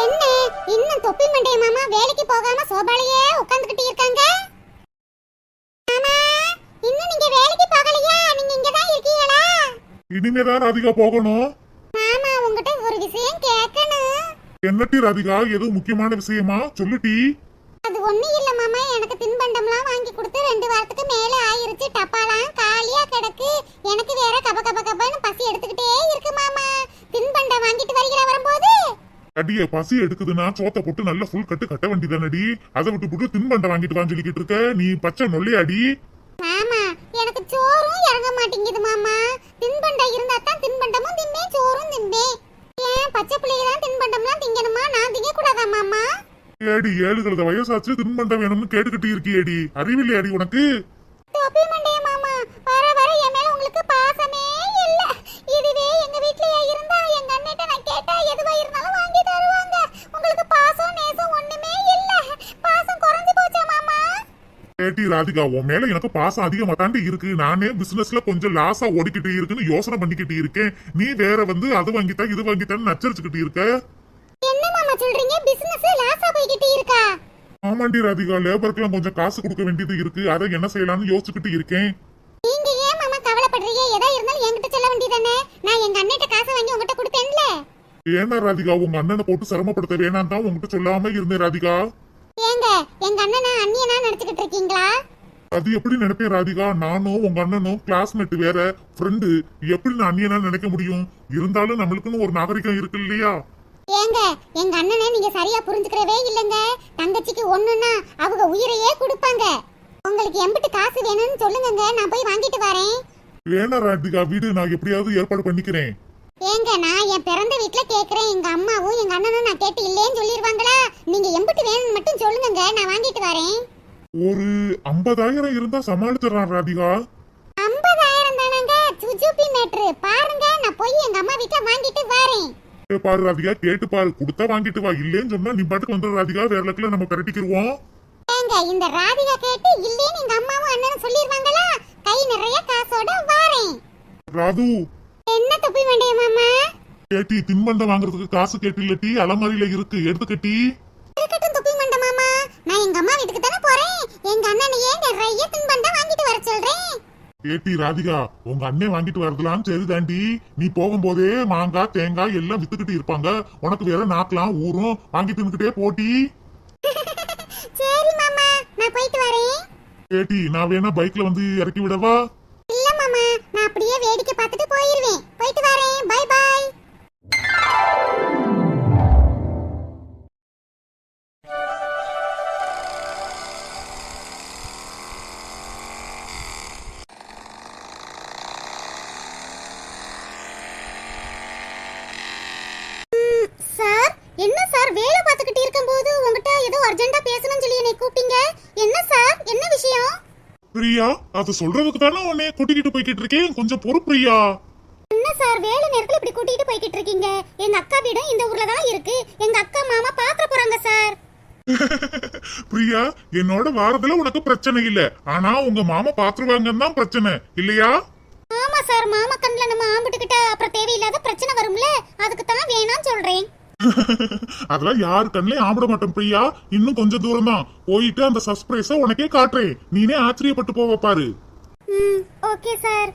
என்ன? இன்னும் தொப்பி மண்டைய மாமா வேலைக்கு போகாம சோபாலையே உட்கார்ந்துகிட்டு இருக்காங்க? மாமா இன்னும் நீங்க வேலைக்கு போகலையா? நீங்க இங்க தான் இருக்கீங்களா இனிமேதான் ராதிகா போகணும். மாமா உங்ககிட்ட ஒரு விஷயம் கேட்கணும். என்னட்டி ராதிகா? ஏதோ முக்கியமான விஷயமா? சொல்லுட்டி அது ஒண்ணு இல்ல மாமா. எனக்கு தின்பண்டம்லாம் வாங்கி கொடுத்து ரெண்டு வாரத்துக்கு மேல ஆயிருச்சு. டப்பாலாம் காலியா கிடக்கு. எனக்கு வேற கப கப கபன்னு பசி எடுத்துக்கிட்டே இருக்கு மாமா. தின்பண்டம் வாங்கிட்டு வரீங்களா வரும்போது? அடியே பசி எடுக்குதுன்னா சோத்த போட்டு நல்ல ஃபுல் கட்டு கட்ட வேண்டியதானடி? அதை விட்டு போட்டு தின்பண்டம் வாங்கிட்டு வான்னு சொல்லிக்கிட்டு இருக்க. நீ பச்சை நொல்லையாடி. மாமா எனக்கு சோறும் இறங்க மாட்டேங்குது மாமா. தின்பண்டம் இருந்தா தான் தின்பண்டமும் திம்பேன் சோறும் திம்பேன் ஏன் பச்சை பிள்ளைங்க தான் தின்பண்டம்லாம் திங்கணுமா? நான் திங்க கூடாதா மாமா? ஏடி ஏழு கழுத வயசாச்சு தின்பண்டம் வேணும்னு கேட்டுக்கிட்டு இருக்கியேடி. அறிவில்லையாடி உனக்கு? ஏட்டி ராதிகா உன் மேல எனக்கு பாசம் அதிகமா தாண்டி இருக்கு. நானே பிசினஸ்ல கொஞ்சம் லாஸா ஓடிக்கிட்டு இருக்குன்னு யோசனை பண்ணிக்கிட்டு இருக்கேன். நீ வேற வந்து அது வாங்கித்தா இது வாங்கித்தான்னு நச்சரிச்சுக்கிட்டு இருக்க? ஆமாண்டி ராதிகா லேபருக்குலாம் கொஞ்சம் காசு கொடுக்க வேண்டியது இருக்கு. அதை என்ன செய்யலாம்னு யோசிச்சுக்கிட்டு இருக்கேன். நீங்க ஏன் மாமா கவலைப்படுறீங்க? எதா இருந்தாலும் என்கிட்ட சொல்ல வேண்டியதானே நான் எங்க அண்ணிட்ட காசை வாங்கி உங்ககிட்ட கொடுப்பேன்ல ஏன்னா ராதிகா உங்க அண்ணனை போட்டு சிரமப்படுத்த வேணாம் தான் உங்ககிட்ட சொல்லாம இருந்தேன் ராதிகா. ஏங்க எங்க அண்ணனா அண்ணியனா நினைச்சுக்கிட்டு இருக்கீங்களா? அது எப்படி நினைப்பேன் ராதிகா? நானும் உங்க அண்ணனும் கிளாஸ்மேட் வேற ஃப்ரெண்டு எப்படி நான் அண்ணியனா நினைக்க முடியும்? இருந்தாலும் நம்மளுக்குன்னு ஒரு நாகரிகம் இருக்கு இல்லையா? ஏங்க எங்க அண்ணனை நீங்க சரியா புரிஞ்சுக்கிறவே இல்லைங்க. தங்கச்சிக்கு ஒண்ணுன்னா அவங்க உயிரையே கொடுப்பாங்க. உங்களுக்கு எம்பிட்டு காசு வேணும்னு சொல்லுங்கங்க நான் போய் வாங்கிட்டு வரேன். வேணா ராதிகா. வீடு நான் எப்படியாவது ஏற்பாடு பண்ணிக்கிறேன். ஏங்க நான் என் பிறந்த வீட்ல கேக்குறேன். எங்க அம்மாவும் எங்க அண்ணனும் நான் கேட்டு இல்லேன்னு சொல்லிடுவாங்களா நீங்க எம்பிட்டு வேணும்னு மட்டும் சொல்லுங்கங்க நான் வாங்கிட்டு வரேன். ஒரு ஐம்பதாயிரம் இருந்தா சமாளிச்சிடறான் ராதிகா ஐம்பதாயிரம் தானங்க? சுஜுபி மேட்ரு பாருங்க நான் போய் எங்க அம்மா வீட்ல வாங்கிட்டு வரேன். பாரு ராதிகா கேட்டு பாரு கொடுத்தா வாங்கிட்டு வா இல்லேன்னு சொன்னா நீ பாட்டுக்கு வந்துடு ராதிகா வேற லக்கில நம்ம கரட்டிக்கிருவோம். ஏங்க இந்த ராதிகா கேட்டு இல்லேன்னு எங்க அம்மாவும் அண்ணனும் சொல்லிடுவாங்களா கை நிறைய காசோட வாரேன். ராது என்ன தொப்பி வேண்டிய மாமா? கேட்டி தின்பண்டம் வாங்குறதுக்கு காசு கேட்டில்லட்டி அலமாரியில இருக்கு. எடுத்துக்கட்டி இருக்கட்டும் தொப்பி மண்ட மாமா. நான் எங்க அம்மா வீட்டுக்கு தானே போறேன். எங்க அண்ணனையே நிறைய தின்பண்டம் வாங்கிட்டு வர சொல்றேன். ஏட்டி ராதிகா உங்க அண்ணன் வாங்கிட்டு வரதுலாம் சரிதாண்டி. நீ போகும்போதே மாங்காய் தேங்காய் எல்லாம் வித்துக்கிட்டு இருப்பாங்க. உனக்கு வேற நாக்கலாம் ஊரும் வாங்கி தின்னுக்கிட்டே போட்டி சரி மாமா நான் போயிட்டு வரேன். ஏட்டி நான் வேணா பைக்ல வந்து இறக்கி விடவா? இல்ல மாமா அதை சொல்றதுக்கு தானே உன்னை கூட்டிக்கிட்டு போய்கிட்டு இருக்கேன். கொஞ்சம் பொறு பிரியா என்ன சார் வேலை நேரத்துல இப்படி கூட்டிட்டு போய்கிட்டு இருக்கீங்க? எங்க அக்கா வீடும் இந்த ஊர்ல தான் இருக்கு. எங்க அக்கா மாமா பாத்திர போறாங்க சார். பிரியா என்னோட வாரத்துல உனக்கு பிரச்சனை இல்ல. ஆனா உங்க மாமா பாத்துருவாங்கன்னு தான் பிரச்சனை இல்லையா? ஆமா சார் மாமா கண்ணுல நம்ம ஆம்பிட்டுக்கிட்ட அப்புறம் தேவையில்லாத பிரச்சனை வரும்ல? அதுக்கு தான் வேணாம்னு சொல்றேன். அதெல்லாம் யாரு கண்ணிலையும் ஆம்பிட மாட்டேன் பிரியா. இன்னும் கொஞ்சம் தூரம் தான் போயிட்டு அந்த சர்ப்ரைஸ உனக்கே காட்டுறேன். நீனே ஆச்சரியப்பட்டு போவ பாரு. Okay sir.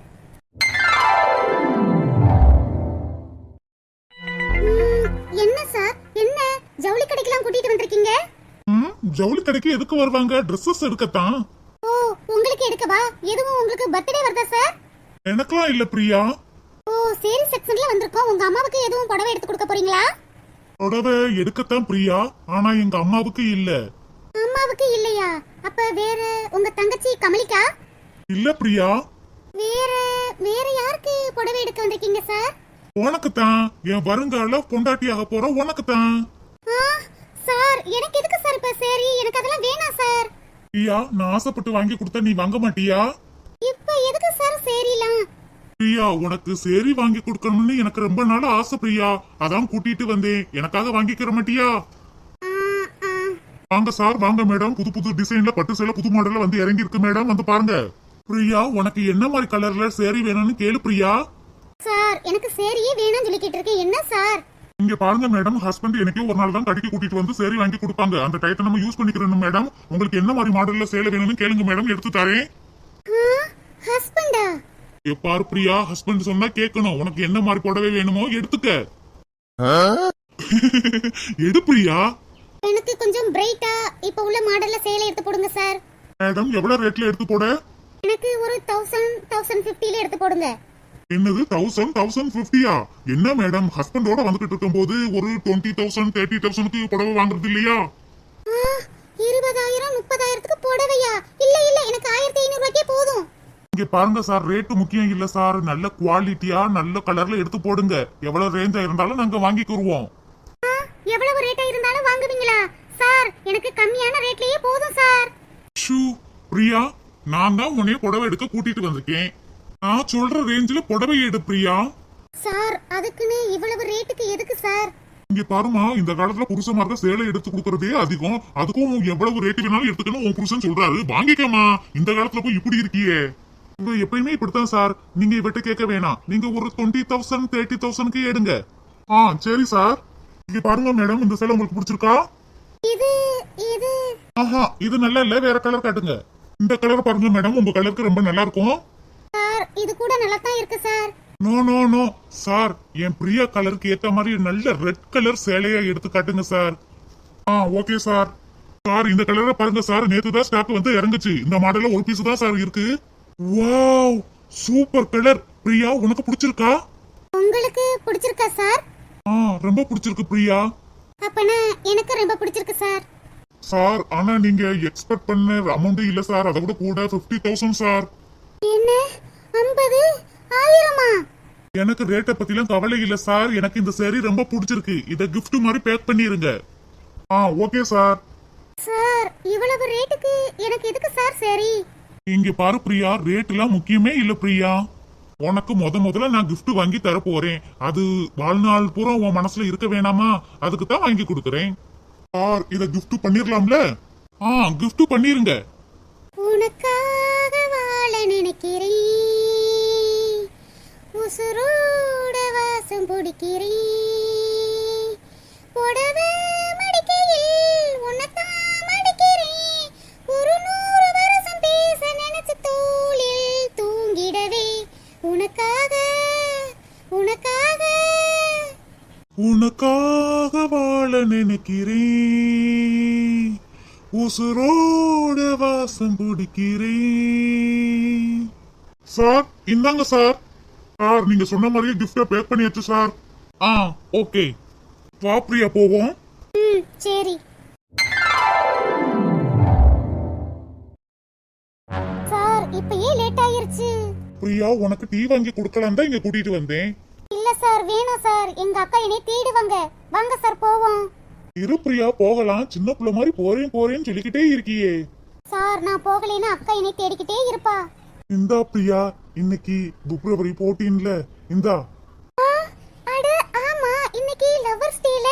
என்ன சார்? என்ன? ஜவுளி கடைக்கெல்லாம் கூட்டிட்டு வந்திருக்கீங்க? ம், ஜவுளி கடைக்கு எதுக்கு வருவாங்க? ட்ரெஸ்ஸஸ் எடுக்கத்தான். ஓ உங்களுக்கு எடுக்கவா? எதுவும் உங்களுக்கு பர்த்டே வருதா சார்? எனக்கெல்லாம் இல்ல பிரியா. ஓ சேரி செக்ஷன்ல வந்திருக்கோம். உங்க அம்மாவுக்கு எதுவும் புடவை எடுத்து கொடுக்க போறீங்களா? புடவை எடுக்கத்தான் பிரியா. ஆனா எங்க அம்மாவுக்கு இல்ல. அம்மாவுக்கு இல்லையா? அப்ப வேற உங்க தங்கச்சி கமலிக்கா? இல்ல பிரியா. வேற வேற யாருக்கு புடவை எடுக்க வந்திருக்கீங்க சார்? உனக்கு தான் என் வருங்கால பொண்டாட்டியாக போற உனக்கு தான் ஆ, சார் எனக்கு எதுக்கு சார் இப்ப சரி எனக்கு அதெல்லாம் வேணாம் சார். பிரியா நான் ஆசைப்பட்டு வாங்கி கொடுத்தா நீ வாங்க மாட்டியா? இப்ப எதுக்கு சார் சரிலாம் பிரியா உனக்கு சேரி வாங்கி கொடுக்கணும்னு எனக்கு ரொம்ப நாள் ஆசை பிரியா. அதான் கூட்டிட்டு வந்தேன். எனக்காக வாங்கிக்கிற மாட்டியா. வாங்க சார் வாங்க மேடம் புது புது டிசைன்ல பட்டு சேலை புது மாடல்ல வந்து இறங்கி இருக்கு மேடம் வந்து பாருங்க. பிரியா உனக்கு என்ன மாதிரி கலர்ல சேரி வேணும்னு கேளு பிரியா. சார் எனக்கு சரியே வேணாம்னு சொல்லிக்கிட்டு இருக்கேன். என்ன சார் இங்க பாருங்க மேடம் ஹஸ்பண்ட் எனக்கே ஒரு நாள் தான் கடைக்கு கூட்டிட்டு வந்து சரி வாங்கி கொடுப்பாங்க. அந்த டயத்தை நம்ம யூஸ் பண்ணிக்கிறோம் மேடம் உங்களுக்கு என்ன மாதிரி மாடல்ல சேலை வேணும்னு கேளுங்க மேடம் எடுத்து தரேன். எப்பாரு பிரியா ஹஸ்பண்ட் சொன்னா கேட்கணும் உனக்கு என்ன மாதிரி புடவை வேணுமோ எடுத்துக்க. எடு பிரியா. எனக்கு கொஞ்சம் பிரைட்டா இப்ப உள்ள மாடல்ல சேலை எடுத்து போடுங்க சார் மேடம் எவ்வளவு ரேட்ல எடுத்து போட? எனக்கு ஒரு தௌசண்ட் தௌசண்ட் பிப்டில எடுத்து போடுங்க. என்னது தௌசண்ட் தௌசண்ட் பிப்டியா என்ன மேடம் ஹஸ்பண்டோட வந்துகிட்டு இருக்கும்போது ஒரு டுவெண்ட்டி தௌசண்ட் தேர்ட்டி தௌசண்ட்க்கு புடவை வாங்குறது இல்லையா? இருபதாயிரம் முப்பதாயிரத்துக்கு புடவையா? இல்ல இல்ல எனக்கு ஆயிரத்தி ஐநூறு ரூபாய்க்கே போதும். இங்க பாருங்க சார் ரேட்டு முக்கியம் இல்ல சார். நல்ல குவாலிட்டியா நல்ல கலர்ல எடுத்து போடுங்க. எவ்வளவு ரேஞ்சா இருந்தாலும் நாங்க வாங்கிக்கிருவோம் எவ்வளவு ரேட்டா இருந்தாலும் வாங்குவீங்களா? சார் எனக்கு கம்மியான ரேட்லயே போதும் சார். ஷூ பிரியா நான் தான் உன்னைய புடவை எடுக்க கூட்டிட்டு வந்திருக்கேன். நான் சொல்ற ரேஞ்சில புடவை எடு பிரியா. சார் அதுக்குன்னு இவ்வளவு ரேட்டுக்கு எதுக்கு சார்? இங்க பாருமா இந்த காலத்துல புருஷமார்க்க சேலை எடுத்து கொடுக்கறதே அதிகம். அதுக்கும் எவ்வளவு ரேட்டு வேணாலும் எடுத்துக்கணும் உன் புருஷன் சொல்றாரு. வாங்கிக்கமா இந்த காலத்துல போய் இப்படி இருக்கியே. இவ எப்பயுமே இப்படித்தான் சார். நீங்க இவட்ட கேட்க வேணாம். நீங்க ஒரு டுவெண்ட்டி தௌசண்ட் தேர்ட்டி தௌசண்ட்க்கு எடுங்க. ஆ சரி சார். இங்க பாருங்க மேடம் இந்த சேலை உங்களுக்கு பிடிச்சிருக்கா? இது இது. ஆஹா இது நல்லா இல்ல வேற கலர் காட்டுங்க. இந்த கலர் பாருங்க மேடம் உங்க கலருக்கு ரொம்ப நல்லா இருக்கும். சார் இது கூட நல்லா தான் இருக்கு sir. No no no sir என் பிரியா கலருக்கு ஏத்த மாதிரி நல்ல ரெட் கலர் சேலையா எடுத்து காட்டுங்க சார். ஆ ஓகே சார். சார் இந்த கலரை பாருங்க சார். நேத்து தான் ஸ்டாக் வந்து இறங்குச்சு. இந்த மாடல்ல ஒரு பீஸ் தான் சார் இருக்கு. வாவ் சூப்பர் கலர் பிரியா உனக்கு பிடிச்சிருக்கா? உங்களுக்கு பிடிச்சிருக்கா சார்? ஆ ரொம்ப பிடிச்சிருக்கு பிரியா. அப்பனா எனக்கு ரொம்ப பிடிச்சிருக்கு சார். சார் ஆனா நீங்க எக்ஸ்பெக்ட் பண்ண அமௌண்ட் இல்ல சார். அதை விட கூட பிப்டி தௌசண்ட் சார். என்ன? ஐம்பது? ஆயிரமா? எனக்கு ரேட்டை பத்திலாம் கவலை இல்ல சார். எனக்கு இந்த சேரீ ரொம்ப பிடிச்சிருக்கு. இத gift மாதிரி பேக் பண்ணிருங்க. ஆ ஓகே சார். சார் இவ்வளவு ரேட்டுக்கு எனக்கு எதுக்கு சார் சரி இங்க பாரு பிரியா ரேட் எல்லாம் முக்கியமே இல்ல பிரியா. உனக்கு முத முதல்ல நான் கிஃப்ட் வாங்கி தர போறேன். அது வாழ்நாள் பூரா உன் மனசுல இருக்க வேணாமா? அதுக்கு தான் வாங்கி கொடுக்கறேன். ஆர் இத கிஃப்ட் பண்ணிரலாம்ல? ஆ கிஃப்ட் பண்ணிருங்க. உனக்காக வாழ நினைக்கிறேன். உசுரோட வாசம் பிடிக்கிறேன். உனக்காக உனக்காக. உனக்காக வாழ நினைக்கிறேன். உசுரோட வாசம் பிடிக்கிறேன். சார் இந்தாங்க சார். சார் நீங்க சொன்ன மாதிரியே கிஃப்ட பேக் பண்ணியாச்சு சார். ஆ ஓகே. வா பிரியா போவோம். சரி. சார் இப்ப ஏன் லேட் ஆயிருச்சு. பிரியா உனக்கு டீ வாங்கி கொடுக்கலாம் தான் இங்க கூட்டிட்டு வந்தேன். இல்ல சார் வேணாம் சார். எங்க அக்கா என்னை தேடுவாங்க. வாங்க சார் போவோம். இரு பிரியா போகலாம். சின்ன பிள்ளை மாதிரி போறேன் போறேன்னு சொல்லிக்கிட்டே இருக்கியே. சார் நான் போகலைன்னா அக்கா என்னை தேடிக்கிட்டே இருப்பா. இந்தா பிரியா இன்னைக்கு பிப்ரவரி போர்டீன்ல இந்தா. ஆ, அட ஆமா இன்னைக்கு லவர்ஸ் டேல.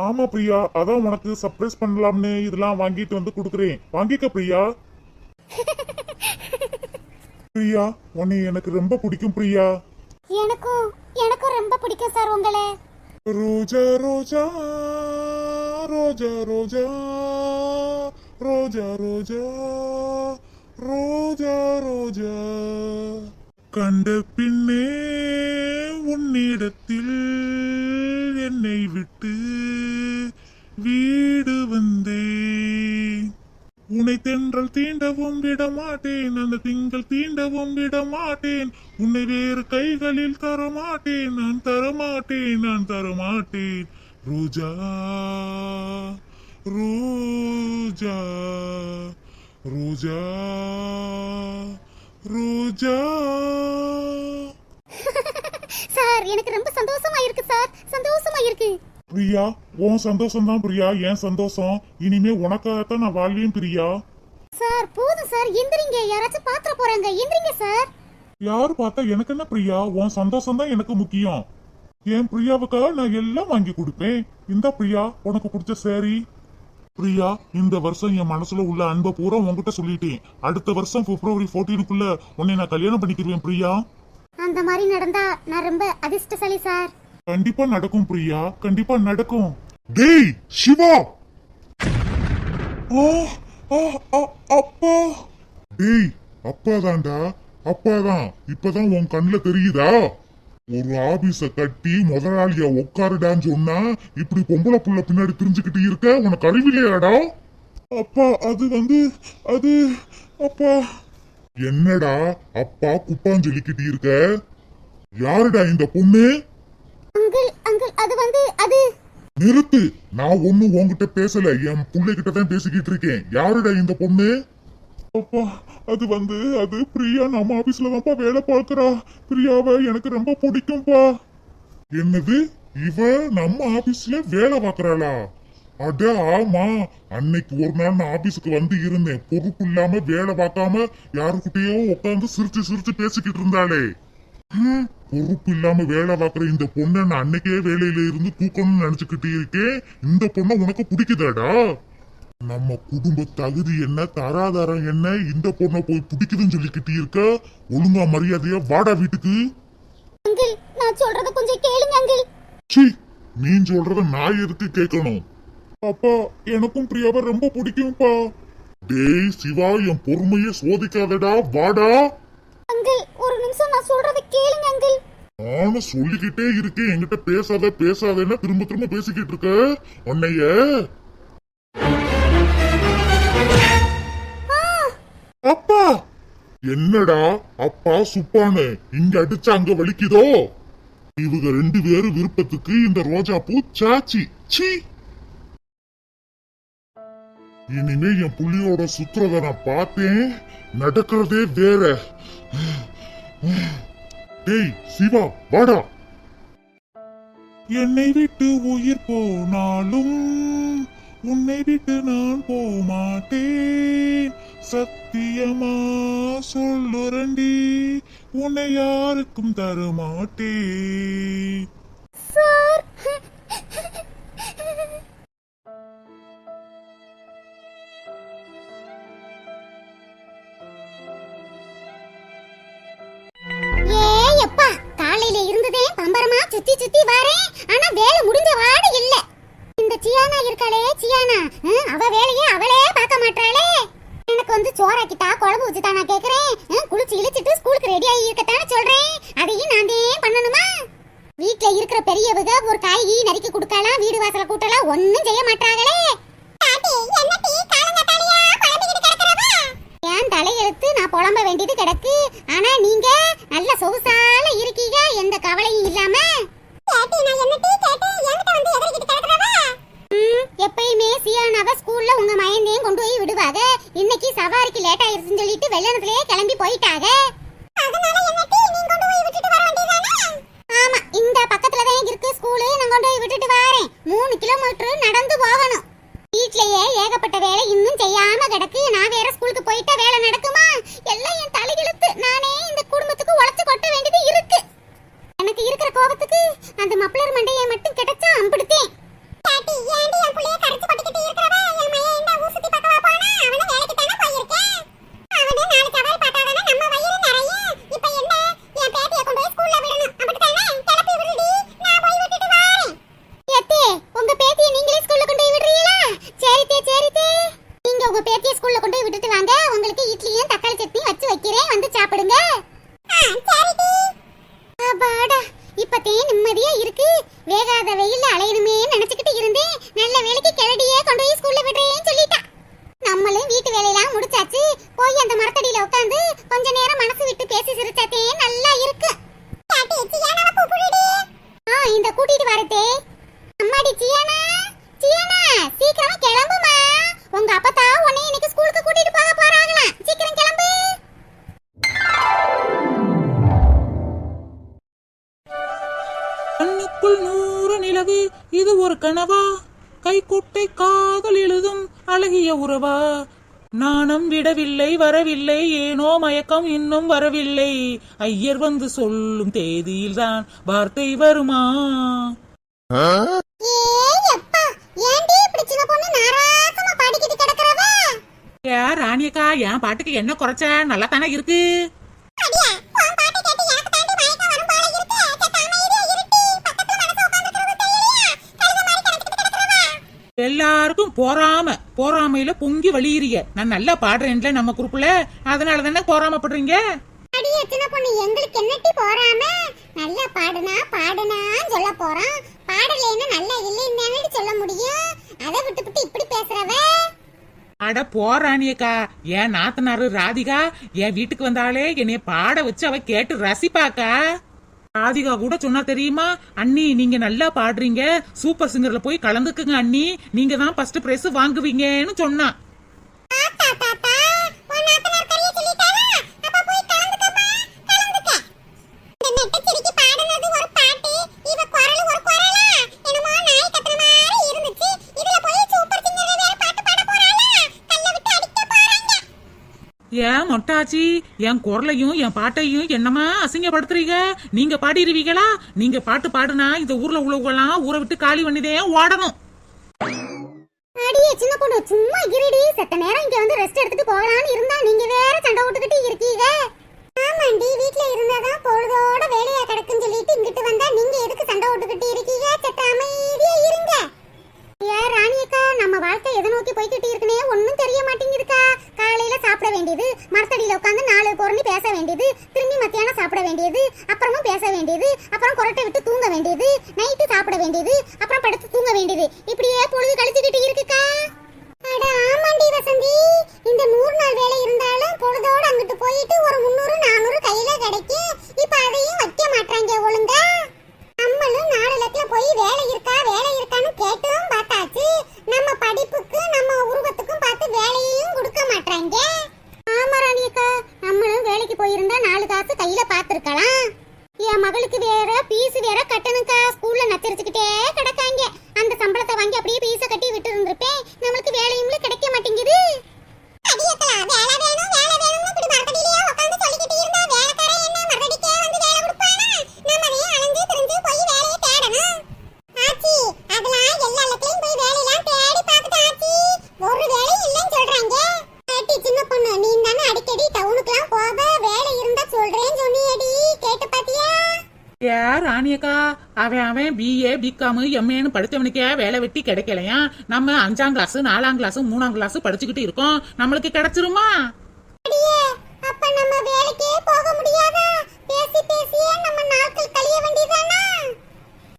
ஆமா பிரியா அதான் உனக்கு சர்ப்ரைஸ் பண்ணலாம்னு இதெல்லாம் வாங்கிட்டு வந்து கொடுக்குறேன். வாங்கிக்க பிரியா. பிரியா உன்னை எனக்கு ரொம்ப பிடிக்கும் பிரியா. எனக்கும் எனக்கும் ரொம்ப பிடிக்கும் சார் உங்களை. ரோஜா ரோஜா ரோஜா ரோஜா ரோஜா ரோஜா ரோஜா ரோஜா. கண்ட பின்னே உன்னிடத்தில் என்னை விட்டு உன்னை தென்றல் தீண்டவும் விடமாட்டேன். அந்த திங்கள் தீண்டவும் விடமாட்டேன். உன்னை வேறு கைகளில் தரமாட்டேன். நான் தரமாட்டேன் நான் தரமாட்டேன். ரோஜா ரோஜா ரோஜா ரோஜா. சார் எனக்கு ரொம்ப சந்தோஷமா இருக்கு சார். சந்தோஷம் பிரியா உன் சந்தோஷம் தான் பிரியா என் சந்தோஷம். இனிமே உனக்காகத்தான் நான் வாழ்வேன் பிரியா. சார் போதும் சார் எந்திரிங்க. யாராச்சும் பாத்திர போறாங்க. எந்திரிங்க சார். யாரு பார்த்தா எனக்கு என்ன பிரியா? உன் சந்தோஷம் தான் எனக்கு முக்கியம். என் பிரியாவுக்காக நான் எல்லாம் வாங்கி கொடுப்பேன். இந்த பிரியா உனக்கு பிடிச்ச சேரி பிரியா இந்த வருஷம் என் மனசுல உள்ள அன்பை பூரா உன்கிட்ட சொல்லிட்டேன். அடுத்த வருஷம் பிப்ரவரி 14 உன்னை நான் கல்யாணம் பண்ணிக்கிருவேன் பிரியா. அந்த மாதிரி நடந்தா நான் ரொம்ப அதிர்ஷ்டசாலி சார். கண்டிப்பா நடக்கும் பிரியா. கண்டிப்பா நடக்கும். டேய் சிவா! ஆ, ஆ, ஆ, அப்பா. டேய் அப்பாதான்டா. அப்பாதான். இப்பதான் உன் கண்ணுல தெரியுதா? ஒரு ஆபீஸ கட்டி முதலாளிய உட்காருடான்னு சொன்னா இப்படி பொம்பளை புள்ள பின்னாடி திரிஞ்சுக்கிட்டு இருக்க? உனக்கு அறிவில்லையாடா? அப்பா அது வந்து அது அப்பா. என்னடா அப்பா குப்பான்னு சொல்லிக்கிட்டு இருக்க? யாருடா இந்த பொண்ணு? அங்கிள் அங்கிள் அது வந்து அது நிறுத்து. நான் ஒண்ணு உன்கிட்ட பேசல. என் பிள்ளைகிட்ட தான் பேசிக்கிட்டு இருக்கேன். யாருடா இந்த பொண்ணு? அப்பா அது வந்து அது பிரியா. நம்ம ஆபீஸ்ல தான்ப்பா வேலை பார்க்கறா. பிரியாவை எனக்கு ரொம்ப பிடிக்கும்பா. என்னது? இவ நம்ம ஆபீஸ்ல வேலை பார்க்கறாளா? அட ஆமா. அன்னைக்கு ஒரு நாள் நான் ஆபீஸுக்கு வந்து இருந்தேன். பொறுப்பு இல்லாம வேலை பார்க்காம யாருக்கிட்டயோ உட்காந்து சிரிச்சு சிரிச்சு பேசிக்கிட்டு இருந்தாளே. பொறுப்பு இல்லாம வேலை பார்க்கற இந்த பொண்ணை நான் அன்னைக்கே வேலையில இருந்து தூக்கணும்னு நினைச்சுக்கிட்டு இருக்கேன் இந்த பொண்ணை உனக்கு பிடிக்குதாடா? நம்ம குடும்ப தகுதி என்ன தராதரம் என்ன இந்த பொண்ணை போய் பிடிக்குதுன்னு சொல்லிக்கிட்டு இருக்க? ஒழுங்கா மரியாதையா வாடா வீட்டுக்கு. அங்கிள் நான் சொல்றத கொஞ்சம் கேளுங்க அங்கிள். சி நீ சொல்றத நான் எதுக்கு கேட்கணும்? அப்பா எனக்கும் பிரியாவை ரொம்ப பிடிக்கும்பா. டேய் சிவா என் பொறுமையை சோதிக்காதடா வாடா. அங்கிள் நிமிஷம் நான் சொல்றத கேளுங்க அங்கிள் நானும் சொல்லிக்கிட்டே இருக்கேன். என்கிட்ட பேசாத பேசாதேன்னு திரும்ப திரும்ப பேசிக்கிட்டு இருக்க. உன்னைய அப்பா. என்னடா? அப்பா சுப்பானு இங்க அடிச்சா அங்க வலிக்குதோ? இவங்க ரெண்டு பேரும் விருப்பத்துக்கு இந்த ரோஜா பூ சாச்சி. சீ. இனிமே என் புள்ளியோட சுத்துறத நான் பார்த்தேன். நடக்கிறதே வேற. டேய் சிவா வாடா. என்னை விட்டு உயிர் போனாலும் உன்னை விட்டு நான் போமாட்டேன். சத்தியமா சொல்லுரண்டி உன்னை யாருக்கும் தரமாட்டேன். சார். சுத்தி சுத்தி வரேன். ஆனா வேலை முடிஞ்ச வாடு இல்ல. இந்த சியானா இருக்காளே சியானா. அவ வேலையை அவளே பார்க்க மாட்டாளே. எனக்கு வந்து சோறாக்கிட்டா குழம்பு வச்சுட்டா நான் கேக்குறேன். குளிச்சு இழிச்சிட்டு ஸ்கூலுக்கு ரெடி ஆகி இருக்கத்தானே சொல்றேன். அதையும் நான் தான் பண்ணணுமா? வீட்ல இருக்கிற பெரியவங்க ஒரு காய்கறி நறுக்கி கொடுக்கலாம் வீடு வாசல கூட்டலாம் ஒண்ணும் செய்ய மாட்டாங்களே. ஏன் தலையெழுத்து நான் புலம்ப வேண்டியது கிடக்கு. ஆனா நீங்க நல்ல சொகுசால இருக்கீங்க. எந்த கவலையும் இல்லாம ம், எப்பயுமே சியானாவ ஸ்கூல்ல உங்க மயந்தையும் கொண்டு போய் விடுவாங்க இன்னைக்கு சவாரிக்கு லேட் ஆயிருச்சுன்னு சொல்லிட்டு வெள்ளனத்திலேயே ஆமா இந்த பக்கத்துல தான் இருக்கு ஸ்கூலு நான் கொண்டு போய் விட்டுட்டு வரேன். மூணு கிலோமீட்டர் நடந்து போகணும். வீட்லயே ஏகப்பட்ட வேலை இன்னும் செய்யாம கிடக்கு. நான் வேற ஸ்கூலுக்கு போயிட்டா வேலை நடக்குமா எல்லாம் என் தலையெழுத்து நானே இந்த குடும்பத்துக்கு உழைச்சு கொட்ட வேண்டியது இருக்கு எனக்கு இருக்கிற கோபத்துக்கு அந்த மப்ளர் மண்டையை மட்டும் கிடைச்சா அம்பிடுத்தேன் பாட்டி ஏண்டி என் புள்ளைய கரைச்சு கொட்டிக்கிட்டு இருக்கறவ என் மையன் இந்த ஊர் சுத்தி பார்க்கவா போனா அவன வேலைக்கு தானே போயிருக்கேன் அவனே நாளைக்கு அவள் பார்த்தாதானே நம்ம வயிறு நிறையும் இப்ப என்ன என் பேத்திய கொண்டு போய் ஸ்கூல்ல விடணும் அப்படித்தானே கிளப்பி விடுடி நான் போய் விட்டுட்டு வரேன் எத்தே உங்க பேத்திய நீங்களே ஸ்கூல்ல கொண்டு போய் விடுறீங்களா சரித்தே சரித்தே நீங்க உங்க பேத்திய ஸ்கூல்ல கொண்டு போய் விட்டுட்டு வாங்க உங்களுக்கு இட்லியும் தக்காளி சட்னி வச்சு வைக்கிறேன் வந்து சாப்பிடுங்க சரிடி அப்பாடா இப்பத்தே நிம்மதியா இருக்கு வேகாத வெயில்ல அலையணுமே நினைச்சுக்கிட்டு இருந்தேன். நல்ல வேலைக்கு கிளடியே கொண்டு போய் ஸ்கூல்ல விடுறேன்னு சொல்லிட்டா. நம்மளும் வீட்டு வேலையெல்லாம் முடிச்சாச்சு. போய் அந்த மரத்தடியில உட்காந்து கொஞ்ச நேரம் மனசு விட்டு பேசி சிரிச்சாத்தேன் நாணம் விடவில்லை வரவில்லை ஏனோ மயக்கம் இன்னும் வரவில்லை. ஐயர் வந்து சொல்லும் தேதியில்தான் வார்த்தை வருமா? ஏ ராணியக்கா என் பாட்டுக்கு என்ன குறைச்ச? நல்லா தானே இருக்கு. எல்லாருக்கும் போறாம போறாமையில பொங்கி வழியிறிய. நான் நல்லா பாடுறேன்ல நம்ம குரூப்ல அதனால தானே போறாமப்படுறீங்க? அடியே சின்ன பொண்ணு? எங்களுக்கு என்னட்டி போறாம? நல்லா பாடுனா பாடுனா சொல்ல போறோம். பாடலைன்னா நல்லா இல்லைன்னு சொல்ல முடியும். அதை விட்டு விட்டு இப்படி பேசுறவ? அட போறானியக்கா. என் நாத்தனாரு ராதிகா என் வீட்டுக்கு வந்தாலே என்னைய பாட வச்சு அவ கேட்டு ரசிப்பாக்கா. ராதிகா கூட சொன்னா தெரியுமா? அண்ணி நீங்க நல்லா பாடுறீங்க. சூப்பர் சிங்கர்ல போய் கலந்துக்குங்க அண்ணி. நீங்க தான் ஃபர்ஸ்ட் பிரைஸ் வாங்குவீங்கன்னு சொன்னா. ஏன் மொட்டாச்சி? என் குரலையும் என் பாட்டையும் என்னமா அசிங்கப்படுத்துறீங்க? நீங்க பாடிடுவீங்களா நீங்க பாட்டு பாடுனா இந்த ஊர்ல உள்ளவங்கலாம் ஊரை விட்டு காலி பண்ணிதே ஓடணும். அடியே சின்ன பொண்ணு சும்மா இருடி. செத்த நேரம் இங்க வந்து ரெஸ்ட் எடுத்துட்டு போகலாம்னு இருந்தா நீங்க வேற சண்டை விட்டுக்கிட்டு இருக்கீங்க. ஆமாண்டி வீட்ல இருந்தாதான் பொழுதோட வேலையா கிடக்குன்னு சொல்லிட்டு இங்கிட்டு வந்தா நீங்க எதுக்கு சண்டை விட்டுக்கிட்டு இருக்கீங்க செத்த அமைதியா இருங்க ஏ ராணியக்கா நம்ம வாழ்க்கை எதை நோக்கி போய்கிட்டு இருக்குனே ஒண்ணும் தெரிய மாட்டேங்குதுக்கா காலையில சாப்பிட வேண்டியது மரத்தடியில உட்காந்து நாலு பொருள் பேச வேண்டியது திரும்பி மத்தியானம் சாப்பிட வேண்டியது அப்புறமும் பேச வேண்டியது அப்புறம் குரட்டை விட்டு தூங்க வேண்டியது நைட்டு சாப்பிட வேண்டியது அப்புறம் படுத்து தூங்க வேண்டியது இப்படியே பொழுது கழிச்சுக்கிட்டு இருக்குக்கா அட ஆமாண்டி வசந்தி இந்த நூறு நாள் வேலை இருந்தாலும் பொழுதோட அங்கிட்டு போயிட்டு ஒரு முந்நூறு நானூறு கையில கிடைக்கும் இப்ப அதையும் வைக்க மாட்டாங்க ஒழுங்கா நம்மளும் நாடகத்துல போய் வேலை இருக்கா வேலை இருக்கான்னு கேட்டும் பார்த்தாச்சு நம்ம படிப்புக்கு நம்ம உருவத்துக்கும் பார்த்து வேலையையும் கொடுக்க மாட்டாங்க ஆமா ராணியக்கா நம்மளும் வேலைக்கு போயிருந்தா நாலு காசு கையில பார்த்திருக்கலாம் என் மகளுக்கு வேற பீஸ் வேற கட்டணுக்கா ஸ்கூல்ல நச்சரிச்சுக்கிட்டே கிடக்காங்க அந்த சம்பளத்தை வாங்கி அப்படியே பீஸ கட்டி விட்டு இருந்திருப்பேன் நம்மளுக்கு வேலையும் கிடைக்க மாட்டேங்குது வேலை வேணும் வேலை வேணும்னு இப்படி மரத்தடியிலேயே உட்கார்ந்து சொல்லிக்கிட்டு இருந்தா வேலைக்காரன் என்ன மரத்தடிக்கே வந்து வேலை கொடுப்பானா நம்ம அதையும் அலைஞ்சு திரிஞ்சு போய் வேலையை தேடணும் ஆச்சி அதெல்லாம் எல்லா இடத்துலயும் போய் வேலையெல்லாம் தேடி பார்த்துட்டு ஆச்சி ஒரு வேலையும் இல்லைன்னு சொல்றாங்க ஆட்டி சின்ன பொண்ணு நீ தானே அடிக்கடி டவுனுக்குலாம் போக வேலை இருந்தா சொல்றேன்னு சொன்னியடி கேட்டு பாத்தியா ஏ ராணியக்கா அவன் அவன் பிஏ பிகாம் படித்தவனுக்கே வேலை வெட்டி கிடைக்கலையா? நம்ம அஞ்சாம் கிளாஸ் நாலாம் கிளாஸ் மூணாம் கிளாஸ் படிச்சுக்கிட்டு இருக்கோம். நம்மளுக்கு கிடைச்சிருமா? அடியே நம்ம போக நம்ம கழிய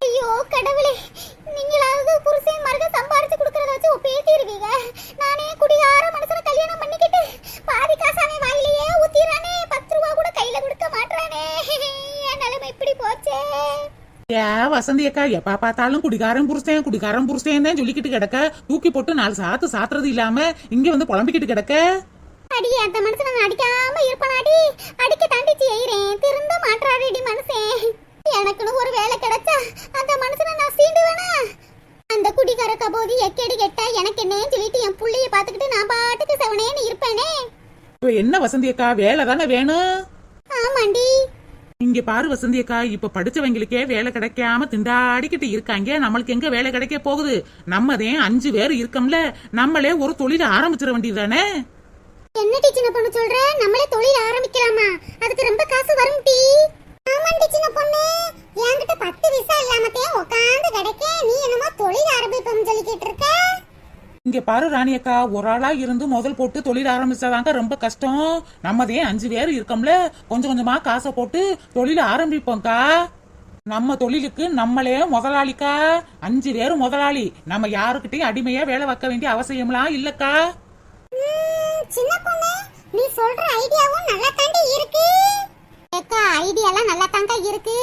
ஐயோ கடவுளே நீங்களாவது நானே கல்யாணம் பண்ணிக்கிட்டு பாதி காசு வாயிலேயே ஊத்திரானே பத்து ரூபா கூட கையில கொடுக்க மாட்டானே நிலைமை இப்படி போச்சே. ஏ வசந்தி அக்கா எப்ப பார்த்தாலும் குடிகாரன் புருஷன் குடிகாரன் புருஷன் தான் சொல்லிக்கிட்டு கிடக்க. தூக்கி போட்டு நாலு சாத்து சாத்துறது இல்லாம இங்க வந்து புலம்பிக்கிட்டு கிடக்க. அடி அந்த மனுஷனை நான் அடிக்காம இருப்பனாடி அடிக்க தாண்டி செய்யறேன் திருந்த மாட்டாடிடி மனுஷன் எனக்குன்னு ஒரு வேலை கிடைச்சா அந்த மனுஷனை நான் சீண்டுவேனா? அந்த குடிகார கபோதி எக்கேடி கெட்டா எனக்கு என்னன்னு சொல்லிட்டு என் புள்ளைய பாத்துக்கிட்டு நான் பாட்டுக்கு செவனேன்னு இருப்பேனே. என்ன வசந்தி அக்கா வேலை தானே வேணும்? இங்க பாரு வசந்தி அக்கா இப்ப படிச்சவங்களுக்கே வேலை கிடைக்காம திண்டாடிக்கிட்டு இருக்காங்க. நம்மளுக்கு எங்க வேலை கிடைக்க போகுது? நம்மதே அஞ்சு பேர் இருக்கோம்ல. நம்மளே ஒரு தொழில் ஆரம்பிச்சிட வேண்டியதுதானே? என்ன டீச்சர் பொண்ணு சொல்ற? நம்மளே தொழில் ஆரம்பிக்கலாமா? அதுக்கு ரொம்ப காசு வரும் டி. ஆமா டீச்சர் பொண்ணு. என்கிட்ட பத்து விசா இல்லாமத்தே உட்காந்து கிடைக்க. நீ என்னமோ தொழில் ஆரம்பிப்போம்னு சொல்லிக்கிட்டு இருக்க இங்க பாரு ராணி அக்கா ஒரு ஆளா இருந்து முதல் போட்டு தொழில் ஆரம்பிச்சாதாங்க ரொம்ப கஷ்டம். நம்மதே அஞ்சு பேர் இருக்கோம்ல கொஞ்சம் கொஞ்சமா காசை போட்டு தொழில் ஆரம்பிப்போம்க்கா. நம்ம தொழிலுக்கு நம்மளே முதலாளிக்கா. அஞ்சு பேர் முதலாளி. நம்ம யாருக்கிட்டையும் அடிமையா வேலை வைக்க வேண்டிய அவசியம்லாம் இல்லக்கா. ம், சின்ன பொண்ணு நீ சொல்ற ஐடியாவும் நல்லா தாண்டி இருக்கு. ஏக்கா ஐடியாலாம் நல்லா தாங்க இருக்கு.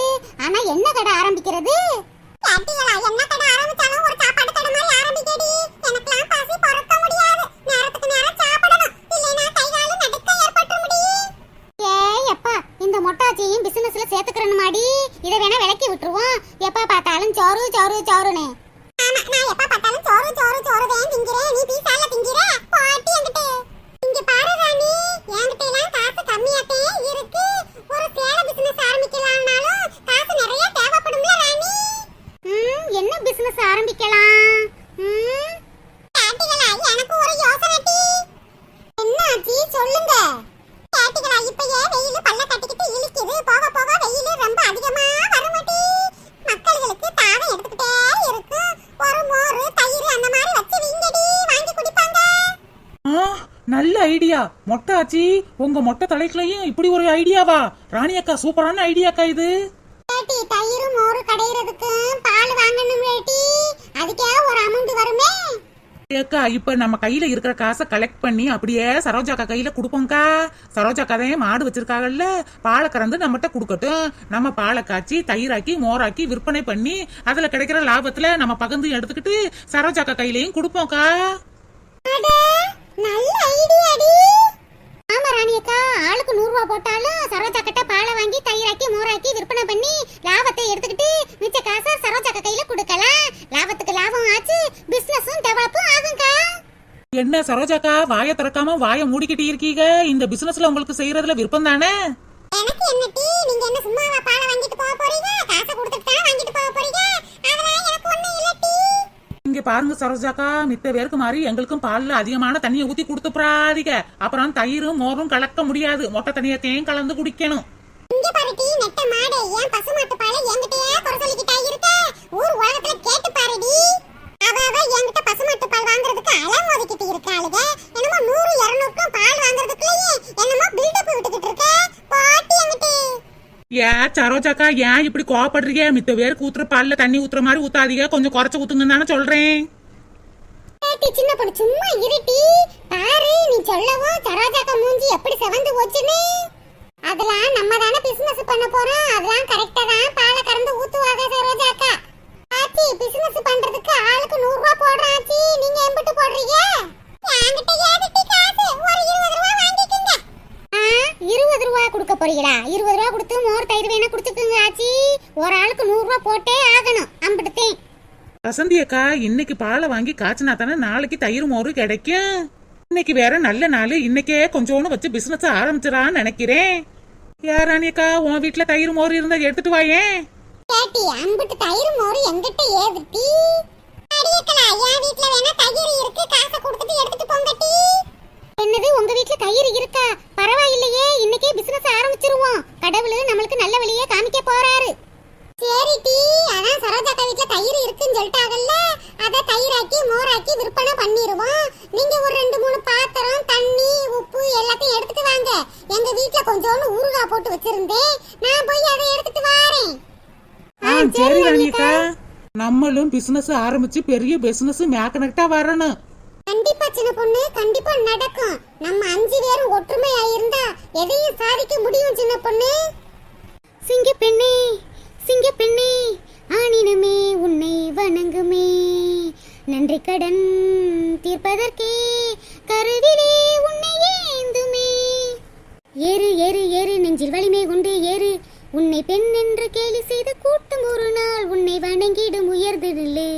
ஆனா என்ன கடை ஆரம்பிக்கிறது? என்ன கடை ஆரம்பிச்சாலும் ஒரு இந்த பிசினஸ்ல சேர்த்துக்கிறேன்னு மாடி இதை வேணா விளக்கி விட்டுருவோம். எப்ப பார்த்தாலும் சோறு சோறு சோறுன்னு. மொட்டை ஆச்சி உங்க மொட்டை தலைக்குலயும் இப்படி ஒரு ஐடியாவா ராணி அக்கா சூப்பரான ஐடியாக்கா இது. ஏட்டி தயிர் மோர் கடையிறதுக்கு பால் வாங்கணும் ஏட்டி. அதுக்கே ஒரு அமௌண்ட் வருமே. ஏக்கா இப்ப நம்ம கையில இருக்கிற காசை கலெக்ட் பண்ணி அப்படியே சரோஜாக்கா கையில கொடுப்போம்க்கா. சரோஜாக்கா தான் மாடு வச்சிருக்காங்கல்ல பாலை கறந்து நம்மகிட்ட கொடுக்கட்டும். நம்ம பாலை காய்ச்சி தயிராக்கி மோராக்கி விற்பனை பண்ணி அதுல கிடைக்கிற லாபத்துல நம்ம பகிர்ந்து எடுத்துக்கிட்டு சரோஜாக்கா கையிலயும் கொடுப்போம்க்கா. நல்ல ஐடியாடி ஆமா ராணி அக்கா ஆளுக்கு நூறு ரூபா போட்டாலும் சரோஜா கிட்ட பாலை வாங்கி தயிராக்கி மோராக்கி விற்பனை பண்ணி லாபத்தை எடுத்துக்கிட்டு மிச்ச காசை சரோஜா கையில கொடுக்கலாம். லாபத்துக்கு லாபம் ஆச்சு பிசினஸும் டெவலப்பும் ஆகும்க்கா. என்ன சரோஜாக்கா வாயை திறக்காம வாயை மூடிக்கிட்டு இருக்கீங்க? இந்த பிசினஸ்ல உங்களுக்கு செய்யறதுல விருப்பம் தானே? எனக்கு என்ன டீ? நீங்க என்ன சும்மாவா பாலை வாங்கிட்டு போக போறீங்க? காசை கொடுத்துட்டு வாங்கிட்டு போக போறீங்க? அதெல்லாம் எனக்கு ஒண்ணு இல்ல. டீ இங்க பாருங்க சரோஜாக்கா மித்த பேருக்கு மாதிரி எங்களுக்கும் பால்ல அதிகமான தண்ணியை ஊத்தி கொடுத்துப்படாதீங்க. அப்புறம் தயிரும் மோரும் கலக்க முடியாது. மொட்டை தண்ணியத்தையும் கலந்து குடிக்கணும் இங்க பாரு டீ நெட்ட மாடு ஏன் பசுமாட்டு பாலை என்கிட்டயே குறை சொல்லிக்கிட்டா இருக்க ஊர் உலகத்துல கேட்டு பாருடி அவ அவ என்கிட்ட பசுமாட்டு பால் வாங்குறதுக்கு அலம் ஒதுக்கிட்டு இருக்காளுக என்னமோ நூறு இருநூறுக்கும் பால் வாங்குறதுக்குள்ளேயே என்னமோ பில்டப் விட்டுக்கிட்டு இருக்க பாட்டி என்கிட்ட ரோஜாக்கா ஏன் இப்படி கோவப்படுறீங்க? மித்த பேருக்கு ஊத்துற பால்ல தண்ணி ஊத்துற மாதிரி ஊத்தாதீங்க. கொஞ்சம் குறைச்சு ஊத்துங்கன்னு தானே சொல்றேன் ஏட்டி சின்ன பொண்ணு சும்மா இருட்டி பாரு நீ சொல்லவும் சரோஜாக்கா மூஞ்சி எப்படி செவந்து போச்சுன்னு அதெல்லாம் நம்ம தானே பிசினஸ் பண்ண போறோம் அதெல்லாம் கரெக்டா தான் பாலை கறந்து ஊத்துவாங்க சரோஜாக்கா ஆச்சி பிசினஸ் பண்றதுக்கு ஆளுக்கு நூறு ரூபாய் போடுறேன் ஆச்சி நீங்க எம்பிட்டு போடுறீங்க என்கிட்ட ஏதுட்டி காசு ஒரு இருபது ரூபாய் வாங்கிக்கோங்க ஆ, இருபது ரூபா கொடுக்க போறீங்களா இருபது ரூபா கொடுத்து மோர் தயிர் வேணா குடிச்சுக்குங்க ஆச்சி. ஒரு ஆளுக்கு நூறு ரூபாய் போட்டே ஆகணும். அம்பிட்டுத்தேன். வசந்தி அக்கா இன்னைக்கு பாலை வாங்கி காய்ச்சினா தானே நாளைக்கு தயிர் மோரும் கிடைக்கும்? இன்னைக்கு வேற நல்ல நாள். இன்னைக்கே கொஞ்சோண்டு வச்சு பிசினஸ் ஆரம்பிச்சிடான்னு நினைக்கிறேன். யாராணி அக்கா உன் வீட்டுல தயிர் மோர் இருந்தா எடுத்துட்டு வாயேன் கேட்டி அம்பிட்டு தயிர் மோர் எங்கிட்ட ஏதுட்டி? அடியக்கலா என் வீட்ல வேணா தயிர் இருக்கு. காசை கொடுத்துட்டு எடுத்துட்டு போங்கட்டி. என்னது உங்க வீட்ல தயிர் இருக்கா? பரவாயில்லையே இன்னைக்கே பிசினஸ் ஆரம்பிச்சிருவோம். கடவுள் நம்மளுக்கு நல்ல வழியே காமிக்க போறாரு. சரி டி அதான் சரோஜாக்கா வீட்ல தயிர் இருக்குன்னு சொல்லிட்டாங்கல்ல அத தயிராக்கி மோராக்கி விற்பனை பண்ணிடுவோம் நீங்க ஒரு ரெண்டு மூணு பாத்திரம் தண்ணி உப்பு எல்லாத்தையும் எடுத்துட்டு வாங்க. எங்க வீட்ல கொஞ்சோண்டு ஊறுகாய் போட்டு வச்சிருந்தேன். நான் போய் அதை எடுத்துட்டு வாரேன். ஆ சரி ராணியக்கா நம்மளும் பிசினஸ் ஆரம்பிச்சு பெரிய பிசினஸ் மேக்கனெக்டா வரணும். கண்டிப்பா சின்ன பொண்ணு கண்டிப்பா நடக்கும். நம்ம அஞ்சு பேரும் ஒற்றுமையா இருந்தா எதையும் சாதிக்க முடியும் சின்ன பொண்ணு. சிங்க பெண்ணே சிங்க பெண்ணே ஆனினமே உன்னை வணங்குமே. நன்றி கடன் தீர்ப்பதற்கே கருவிலே உன்னை ஏந்துமே. ஏறு ஏறு ஏறு நெஞ்சில் வலிமை கொண்டு ஏறு. உன்னை பெண் என்று கேலி செய்த கூட்டம் ஒரு நாள் உன்னை வணங்கிடும் உயர்ந்து நில்லு